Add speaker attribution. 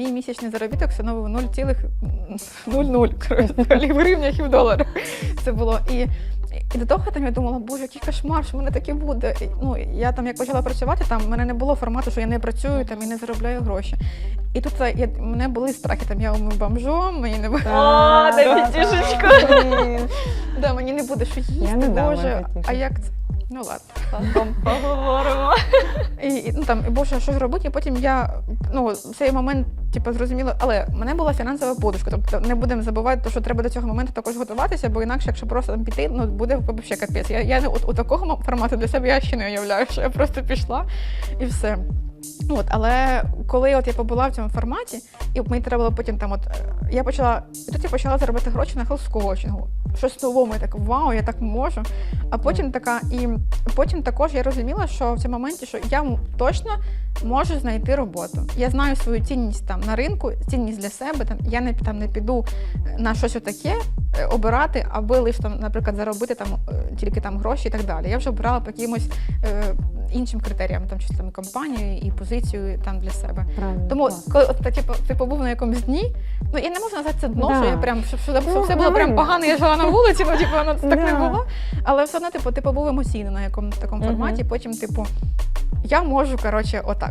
Speaker 1: Мій місячний заробіток становив 0,00 в гривнях і в доларах. Це було. І, і до того там я думала, боже, який кошмар, що в мене таке буде. І, ну, я там як почала працювати, там в мене не було формату, що я не працюю там і не заробляю гроші. І тут е, я, в мене були страхи, там я умив бомжом, мені не буде.
Speaker 2: О,
Speaker 3: да,
Speaker 1: мені не буде що їсти, боже. А як це? Ну ладно.
Speaker 2: Поговоримо.
Speaker 1: І, і, ну там, і боже, що ж робити? І потім я ну в цей момент, типу, зрозуміло, але в мене була фінансова подушка. Тобто не будемо забувати, що треба до цього моменту також готуватися, бо інакше, якщо просто там піти, ну буде взагалі капець. Я, я от, у такого формату для себе я ще не уявляю, що я просто пішла і все. Ну, От, але коли от я побула в цьому форматі, і мені треба було потім там, от е, я почала, і тут я почала заробити гроші на хелс-коучингу. Щось новому, я так вау, я так можу. А потім така, і потім також я розуміла, що в цьому моменті, що я точно можу знайти роботу. Я знаю свою цінність там на ринку, цінність для себе. Там я не там не піду е, на щось отаке е, обирати, аби лише там, наприклад, заробити там тільки там гроші і так далі. Я вже обирала по якимось іншим критеріям, там чи там компанію, і позицію там для себе.
Speaker 3: Правильно,
Speaker 1: Тому,
Speaker 3: клас.
Speaker 1: коли от, типу, ти побув на якомусь дні, ну я не можу назвати це дно,
Speaker 3: Да.
Speaker 1: що я прям щоб, щоб, щоб
Speaker 3: Ну,
Speaker 1: все було прям погано, я жила на вулиці, ну типу, воно так не було. Але все одно, типу, ти побув емоційно на якомусь такому форматі, потім, типу, я можу, коротше, отак.